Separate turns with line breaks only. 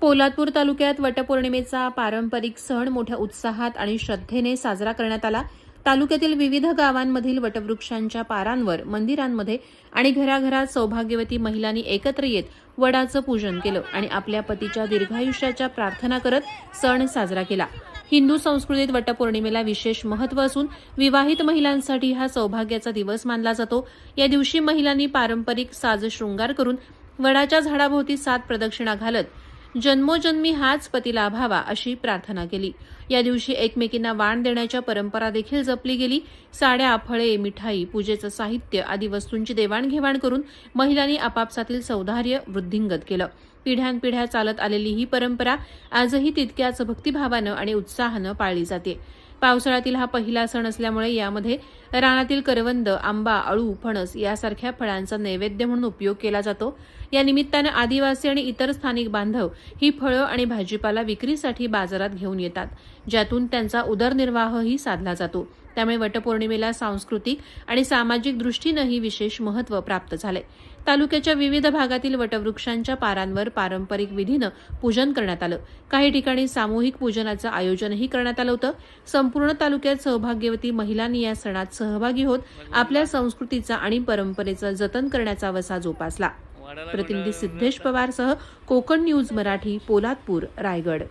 पोलादपूर तालुक्यात वटपौर्णिमेचा पारंपरिक सण मोठ्या उत्साहात आणि श्रद्धेने साजरा करण्यात आला. तालुक्यातील विविध गावांमधील वटवृक्षांच्या पारांवर मंदिरांमध्ये आणि घराघरात सौभाग्यवती महिलांनी एकत्र येत वडाचं पूजन केलं आणि आपल्या पतीच्या दीर्घायुष्याच्या प्रार्थना करत सण साजरा केला. हिंदू संस्कृतीत वटपौर्णिमेला विशेष महत्त्व असून विवाहित महिलांसाठी हा सौभाग्याचा दिवस मानला जातो. या दिवशी महिलांनी पारंपरिक साज शृंगार करून वडाच्या झाडाभोवती सात प्रदक्षिणा घालत जन्मोजन्मी हाच पती लाभावा अशी प्रार्थना केली. या दिवशी एकमेकींना वाण देण्याच्या परंपरा देखील जपली गेली. साड्या फळे मिठाई पूजेचं साहित्य आदी वस्तूंची देवाणघेवाण करून महिलांनी आपापसातील सौधार्य वृद्धिंगत केलं. पिढ्यानपिढ्या चालत आलेली ही परंपरा आजही तितक्याच भक्तिभावानं आणि उत्साहानं पाळली जाते. पावसाळ्यातील हा पहिला सण असल्यामुळे यामध्ये रानातील करवंद आंबा अळू फणस यासारख्या फळांचा नैवेद्य म्हणून उपयोग केला जातो. या निमित्तानं आदिवासी आणि इतर स्थानिक बांधव ही फळं आणि भाजीपाला विक्रीसाठी बाजारात घेऊन येतात ज्यातून त्यांचा उदरनिर्वाहही साधला जातो. त्यामुळे वटपौर्णिमेला सांस्कृतिक आणि सामाजिक दृष्टीनंही विशेष महत्त्व प्राप्त झाले तालुक्याच्या विविध भागातील वटवृक्षांच्या पारांवर पारंपरिक विधीनं पूजन करण्यात आलं. काही ठिकाणी सामूहिक पूजनाचं आयोजनही करण्यात आलं होतं. संपूर्ण तालुक्यात सौभाग्यवती महिलांनी या सणात सहभागी होत आपल्या संस्कृतीचा आणि परंपरेचं जतन करण्याचा वसा जोपासला. प्रतिनिधी सिद्धेश पवारसह कोकण न्यूज मराठी पोलादपूर रायगड.